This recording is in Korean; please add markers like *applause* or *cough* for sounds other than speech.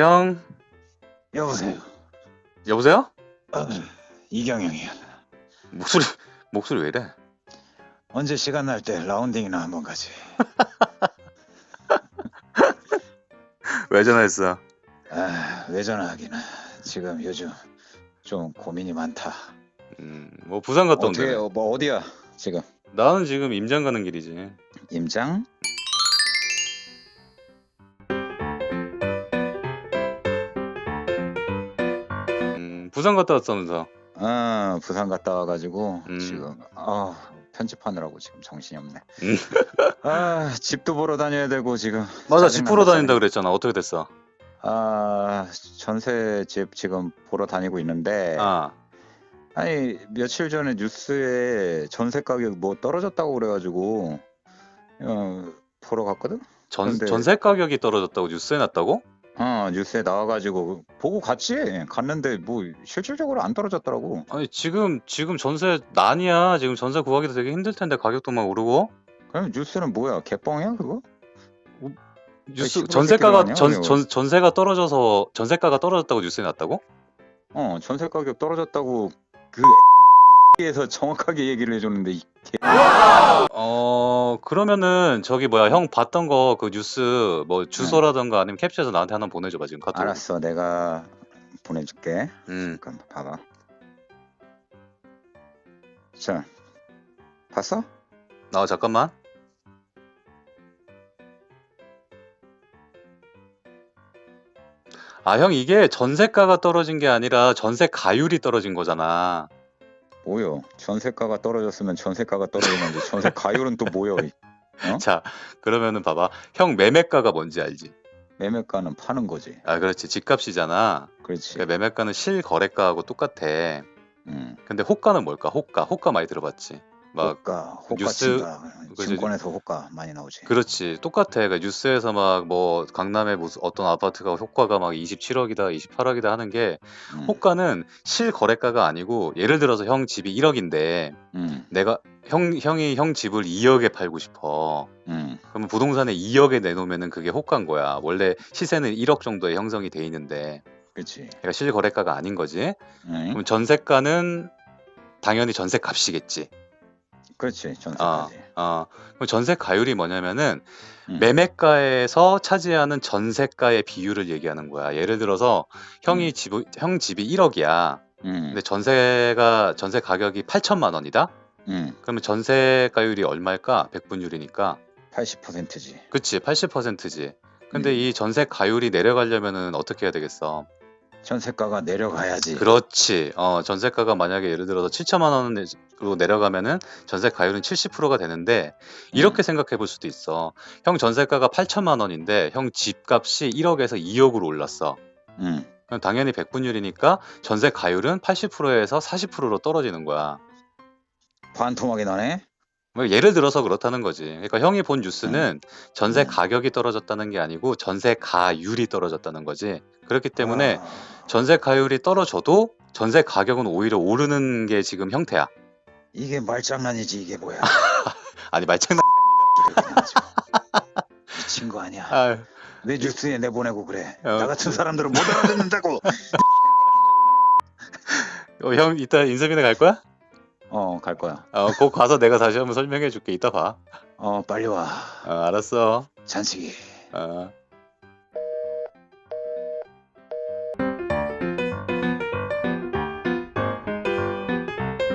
형. 여보세요. 여보세요? 아, 이경영이야. 목소리, 목소리 왜 이래? 언제 시간 날 때 라운딩이나 한번 가지. *laughs* 왜 전화했어? 아, 왜 전화하기는. 지금 요즘 좀 고민이 많다. 음, 뭐 부산 갔다 어떻게 온대. 어, 뭐 어디야 지금? 나는 지금 임장 가는 길이지. 임장? 부산 갔다 왔다면서. 아, 부산 갔다 와가지고 음. 지금 아 편집하느라고 지금 정신이 없네. 음. *laughs* 아, 집도 보러 다녀야 되고 지금. 맞아, 집 보러 다닌다. 그랬잖아. 어떻게 됐어? 아, 전세 집 지금 보러 다니고 있는데. 아, 아니 며칠 전에 뉴스에 전세 가격 뭐 떨어졌다고 그래가지고 어, 보러 갔거든. 전, 전세 가격이 떨어졌다고 뉴스에 났다고? 어 뉴스에 나와가지고 보고 갔지. 갔는데 뭐 실질적으로 안 떨어졌더라고. 아니, 지금, 지금 전세 난이야. 지금 전세 구하기도 되게 힘들 텐데 가격도 막 오르고. 그럼 뉴스는 뭐야? 개뻥이야 그거? 뉴스, 전세가가, 전. 전, 전세가 떨어져서, 전세가가 떨어졌다고 뉴스에 났다고? 어 전세 가격 떨어졌다고 그 *laughs* 에서 정확하게 얘기를 해줬는데 이 개- 어, 그러면은, 저기 뭐야, 형 봤던 거, 그 뉴스, 뭐, 주소라던가 아니면 캡처해서 나한테 하나 보내줘 봐, 지금 카톡. 알았어 내가 보내줄게. 음, 잠깐 봐봐. 자 봤어? 나 잠깐만. 아, 형, 이게 전세가가 떨어진 게 아니라 전세 가율이 떨어진 거잖아. 뭐요? 전세가가 떨어졌으면 전세가가 떨어지는데 전세 가율은 또 뭐요? 이- 자, 그러면은 봐봐. 형, 매매가가 뭔지 알지? 매매가는 파는 거지. 아, 그렇지. 집값이잖아. 그렇지. 그러니까 매매가는 실거래가하고 똑같아. 음. 근데 호가는 뭘까? 호가. 호가 많이 들어봤지? 막, 호가, 호가 뉴스-. 그지? 증권에서 호가 많이 나오지. 그렇지. 똑같아. 그러니까 뉴스에서 막 뭐 강남에 무슨 어떤 아파트가 호가가 막 27억이다, 28억이다 하는 게 음. 호가는 실거래가가 아니고 예를 들어서 형 집이 1억인데 음. 내가 형 형이 형 집을 2억에 팔고 싶어. 음. 그러면 부동산에 2억에 내놓으면은 그게 호가인 거야. 원래 시세는 1억 정도에 형성이 돼 있는데 그렇지. 그러니까 실거래가가 아닌 거지. 응? 그럼 전세가는 당연히 전세 값이겠지. 그렇지. 어, 전세까지. 어. 그럼 전세 가율이 뭐냐면은 음. 매매가에서 차지하는 전세가의 비율을 얘기하는 거야. 예를 들어서 형이 음. 집, 형 집이 1억이야. 음. 근데 전세가 전세 가격이 8천만 원이다. 음. 그러면 전세 가율이 얼마일까? 100분율이니까. 80%지. 그치, 80%지. 근데 음. 이 전세 가율이 내려가려면은 어떻게 해야 되겠어? 전세가가 내려가야지. 그렇지. 어, 전세가가 만약에 예를 들어서 7천만 원으로 내려가면은 전세 가율은 70%가 되는데 이렇게 생각해 볼 수도 있어. 형 전세가가 8천만 원인데 형 집값이 1억에서 2억으로 올랐어. 음. 그럼 당연히 100분율이니까 전세 가율은 80%에서 40%로 떨어지는 거야. 반토막이 나네. 뭐 예를 들어서 그렇다는 거지. 그러니까 형이 본 뉴스는 전세 음. 가격이 떨어졌다는 게 아니고 전세 가율이 떨어졌다는 거지. 그렇기 때문에 아, 전세 가율이 떨어져도 전세 가격은 오히려 오르는 게 지금 형태야. 이게 말장난이지 이게 뭐야? *laughs* 아니 말장난. *laughs* 미친 거 아니야? 아유, 왜 뉴스에 내보내고 그래? 어. 나 같은 사람들은 못 알아듣는다고. *laughs* 어, 형 이따 인쇄비네 갈 거야? 어, 갈 거야. 어, 곧 가서 내가 다시 한번 설명해 줄게. 이따 봐. 어, 빨리 와. 어, 알았어. 잔식이. 어.